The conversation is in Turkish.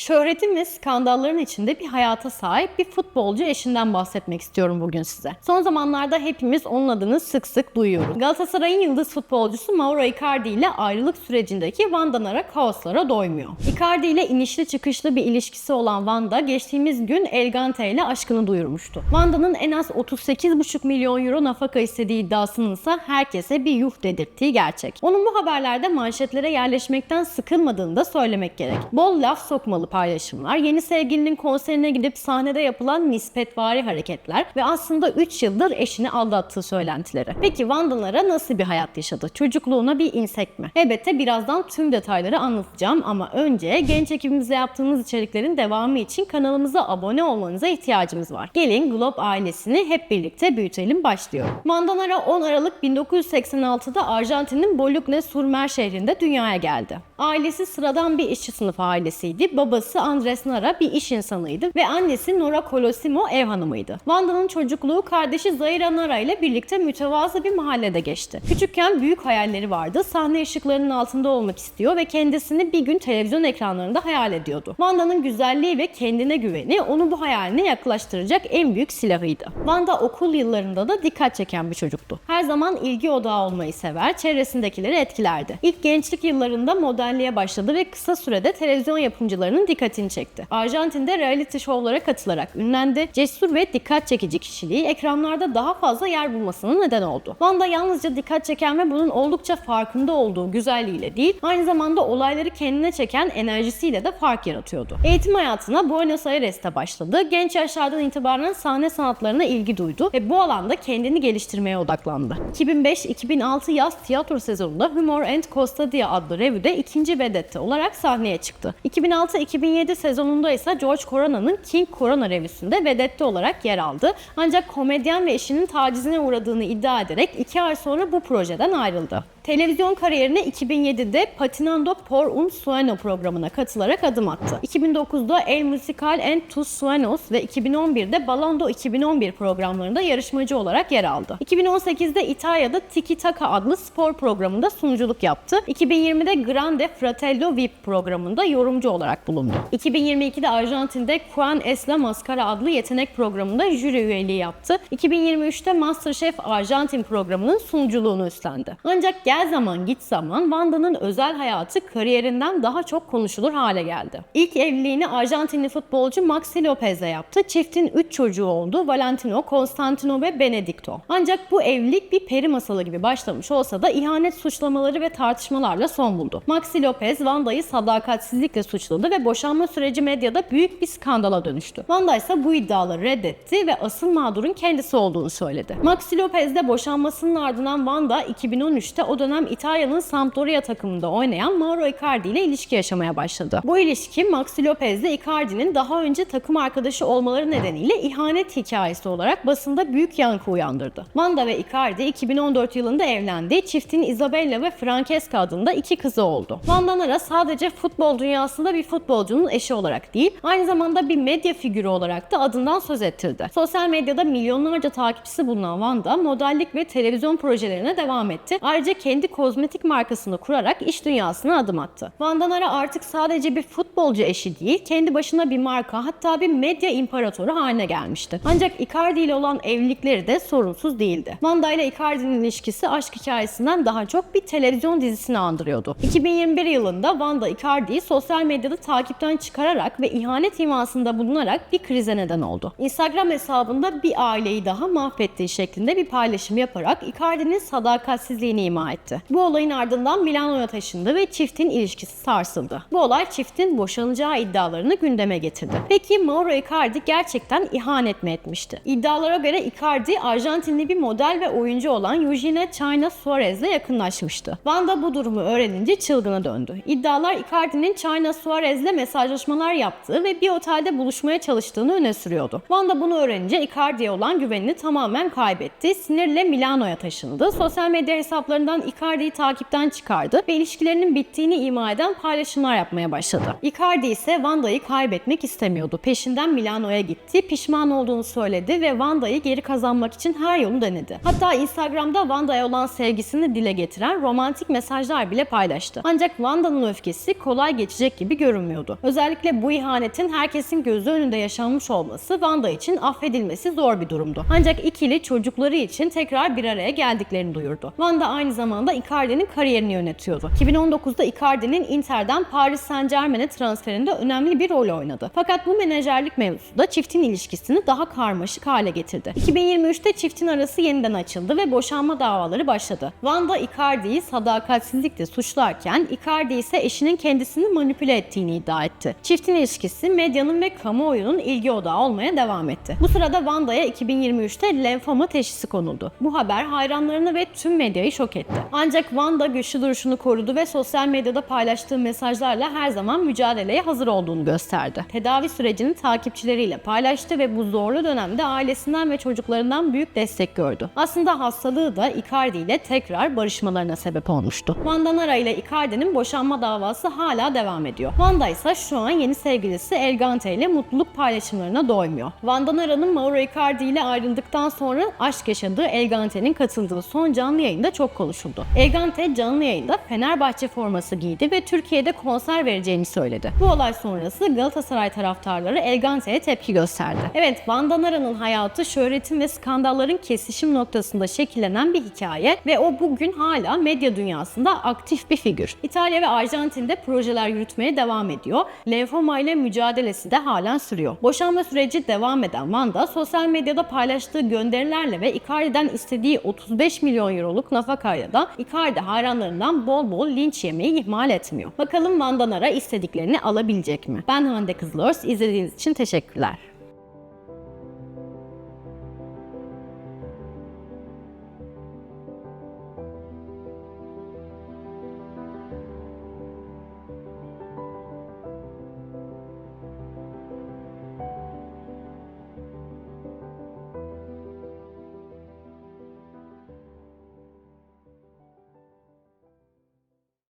Şöhretin ve skandalların içinde bir hayata sahip bir futbolcu eşinden bahsetmek istiyorum bugün size. Son zamanlarda hepimiz onun adını sık sık duyuyoruz. Galatasaray'ın yıldız futbolcusu Mauro Icardi ile ayrılık sürecindeki Nara kaoslara doymuyor. Icardi ile inişli çıkışlı bir ilişkisi olan Vanda geçtiğimiz gün Elgante ile aşkını duyurmuştu. Vanda'nın en az 38,5 milyon euro nafaka istediği iddiasının ise herkese bir yuh dedirttiği gerçek. Onun bu haberlerde manşetlere yerleşmekten sıkılmadığını da söylemek gerek. Bol laf sokmalı paylaşımlar, yeni sevgilinin konserine gidip sahnede yapılan nispetvari hareketler ve aslında 3 yıldır eşini aldattığı söylentileri. Peki Vanda'lara nasıl bir hayat yaşadı? Çocukluğuna bir insek mi? Elbette birazdan tüm detayları anlatacağım ama önce genç ekibimizle yaptığımız içeriklerin devamı için kanalımıza abone olmanıza ihtiyacımız var. Gelin Globe ailesini hep birlikte büyütelim başlıyor. Vandanara 10 Aralık 1986'da Arjantin'in Bologna-Surmer şehrinde dünyaya geldi. Ailesi sıradan bir işçi sınıfı ailesiydi. Babası Andres Nara bir iş insanıydı ve annesi Nora Colosimo ev hanımıydı. Vanda'nın çocukluğu kardeşi Zaira Nara ile birlikte mütevazı bir mahallede geçti. Küçükken büyük hayalleri vardı. Sahne ışıklarının altında olmak istiyor ve kendisini bir gün televizyon ekranlarında hayal ediyordu. Vanda'nın güzelliği ve kendine güveni onu bu hayaline yaklaştıracak en büyük silahıydı. Vanda okul yıllarında da dikkat çeken bir çocuktu. Her zaman ilgi odağı olmayı sever, çevresindekileri etkilerdi. İlk gençlik yıllarında modelliğe başladı ve kısa sürede televizyon yapımcılarının dikkatini çekti. Arjantin'de reality şovlara katılarak ünlendi. Cesur ve dikkat çekici kişiliği ekranlarda daha fazla yer bulmasına neden oldu. Vanda yalnızca dikkat çeken ve bunun oldukça farkında olduğu güzelliğiyle değil, aynı zamanda olayları kendine çeken enerjisiyle de fark yaratıyordu. Eğitim hayatına Buenos Aires'te başladı. Genç yaşlardan itibaren sahne sanatlarına ilgi duydu ve bu alanda kendini geliştirmeye odaklandı. 2005-2006 yaz tiyatro sezonunda Humor and Costadia adlı revüde ikinci vedette olarak sahneye çıktı. 2006-2007 sezonunda ise George Corona'nın King Corona revüsünde vedette olarak yer aldı. Ancak komedyen ve eşinin tacizine uğradığını iddia ederek iki ay sonra bu projeden ayrıldı. Televizyon kariyerine 2007'de Patinando por un Sueño programına katılarak adım attı. 2009'da El Musical en Tus Sueños ve 2011'de Balando 2011 programlarında yarışmacı olarak yer aldı. 2018'de İtalya'da Tiki Taka adlı spor programında sunuculuk yaptı. 2020'de Grande Fratello VIP programında yorumcu olarak bulundu. 2022'de Arjantin'de Juan Es La Mascara adlı yetenek programında jüri üyeliği yaptı. 2023'te Masterchef Arjantin programının sunuculuğunu üstlendi. Ancak gel zaman git zaman Vanda'nın özel hayatı kariyerinden daha çok konuşulur hale geldi. İlk evliliğini Arjantinli futbolcu Maxi Lopez'le yaptı. Çiftin 3 çocuğu oldu. Valentino, Constantino ve Benedicto. Ancak bu evlilik bir peri masalı gibi başlamış olsa da ihanet suçlamaları ve tartışmalarla son buldu. Maxi Lopez Vanda'yı sadakatsizlikle suçladı ve boşanma süreci medyada büyük bir skandala dönüştü. Vanda ise bu iddiaları reddetti ve asıl mağdurun kendisi olduğunu söyledi. Maxi Lopez de boşanmasının ardından Vanda 2013'te o dönem İtalya'nın Sampdoria takımında oynayan Mauro Icardi ile ilişki yaşamaya başladı. Bu ilişki Maxi Lopez ile Icardi'nin daha önce takım arkadaşı olmaları nedeniyle ihanet hikayesi olarak basında büyük yankı uyandırdı. Vanda ve Icardi 2014 yılında evlendi. Çiftin Isabella ve Francesca adında iki kızı oldu. Vanda Nara sadece futbol dünyasında bir futbolcunun eşi olarak değil, aynı zamanda bir medya figürü olarak da adından söz ettirdi. Sosyal medyada milyonlarca takipçisi bulunan Vanda, modellik ve televizyon projelerine devam etti. Ayrıca kendi kozmetik markasını kurarak iş dünyasına adım attı. Vanda Nara artık sadece bir futbolcu eşi değil, kendi başına bir marka hatta bir medya imparatoru haline gelmişti. Ancak Icardi ile olan evlilikleri de sorunsuz değildi. Vanda ile Icardi'nin ilişkisi aşk hikayesinden daha çok bir televizyon dizisini andırıyordu. 2021 yılında Vanda Icardi'yi sosyal medyada takipten çıkararak ve ihanet imasında bulunarak bir krize neden oldu. Instagram hesabında bir aileyi daha mahvettiği şeklinde bir paylaşım yaparak Icardi'nin sadakatsizliğini ima etti. Bu olayın ardından Milano'ya taşındı ve çiftin ilişkisi sarsıldı. Bu olay çiftin boşanacağı iddialarını gündeme getirdi. Peki Mauro Icardi gerçekten ihanet mi etmişti? İddialara göre Icardi Arjantinli bir model ve oyuncu olan Eugenia China Suarez'le yakınlaşmıştı. Vanda bu durumu öğrenince çılgına döndü. İddialar Icardi'nin China Suarez'le mesajlaşmalar yaptığı ve bir otelde buluşmaya çalıştığını öne sürüyordu. Vanda bunu öğrenince Icardi'ye olan güvenini tamamen kaybetti. Sinirle Milano'ya taşındı. Sosyal medya hesaplarından Icardi'yi takipten çıkardı ve ilişkilerinin bittiğini ima eden paylaşımlar yapmaya başladı. Icardi ise Wanda'yı kaybetmek istemiyordu. Peşinden Milano'ya gitti, pişman olduğunu söyledi ve Wanda'yı geri kazanmak için her yolu denedi. Hatta Instagram'da Wanda'ya olan sevgisini dile getiren romantik mesajlar bile paylaştı. Ancak Wanda'nın öfkesi kolay geçecek gibi görünmüyordu. Özellikle bu ihanetin herkesin gözü önünde yaşanmış olması Wanda için affedilmesi zor bir durumdu. Ancak ikili çocukları için tekrar bir araya geldiklerini duyurdu. Wanda aynı zamanda Icardi'nin kariyerini yönetiyordu. 2019'da Icardi'nin Inter'den Paris Saint Germain'e transferinde önemli bir rol oynadı. Fakat bu menajerlik mevzusu da çiftin ilişkisini daha karmaşık hale getirdi. 2023'te çiftin arası yeniden açıldı ve boşanma davaları başladı. Wanda Icardi'yi sadakatsizlikle suçlarken Icardi ise eşinin kendisini manipüle ettiğini iddia etti. Çiftin ilişkisi medyanın ve kamuoyunun ilgi odağı olmaya devam etti. Bu sırada Wanda'ya 2023'te lenfoma teşhisi konuldu. Bu haber hayranlarını ve tüm medyayı şok etti. Ancak Wanda güçlü duruşunu korudu ve sosyal medyada paylaştığı mesajlarla her zaman mücadeleye hazır olduğunu gösterdi. Tedavi sürecini takipçileriyle paylaştı ve bu zorlu dönemde ailesinden ve çocuklarından büyük destek gördü. Aslında hastalığı da Icardi ile tekrar barışmalarına sebep olmuştu. Wanda Nara ile Icardi'nin boşanma davası hala devam ediyor. Wanda ise şu an yeni sevgilisi Elgante ile mutluluk paylaşımlarına doymuyor. Wanda Nara'nın Mauro Icardi ile ayrıldıktan sonra aşk yaşadığı Elgante'nin katıldığı son canlı yayında çok konuşuldu. Elgante canlı yayında Fenerbahçe forması giydi ve Türkiye'de konser vereceğini söyledi. Bu olay sonrası Galatasaray taraftarları Elgante'ye tepki gösterdi. Evet, Wanda Nara'nın hayatı şöhretin ve skandalların kesişim noktasında şekillenen bir hikaye ve o bugün hala medya dünyasında aktif bir figür. İtalya ve Arjantin'de projeler yürütmeye devam ediyor. Lenfoma ile mücadelesi de halen sürüyor. Boşanma süreci devam eden Wanda sosyal medyada paylaştığı gönderilerle ve Icardi'den istediği 35 milyon euroluk nafakayla da Icardi hayranlarından bol bol linç yemeyi ihmal etmiyor. Bakalım Wanda Nara istediklerini alabilecek mi? Ben Hande Kızılörs. İzlediğiniz için teşekkürler.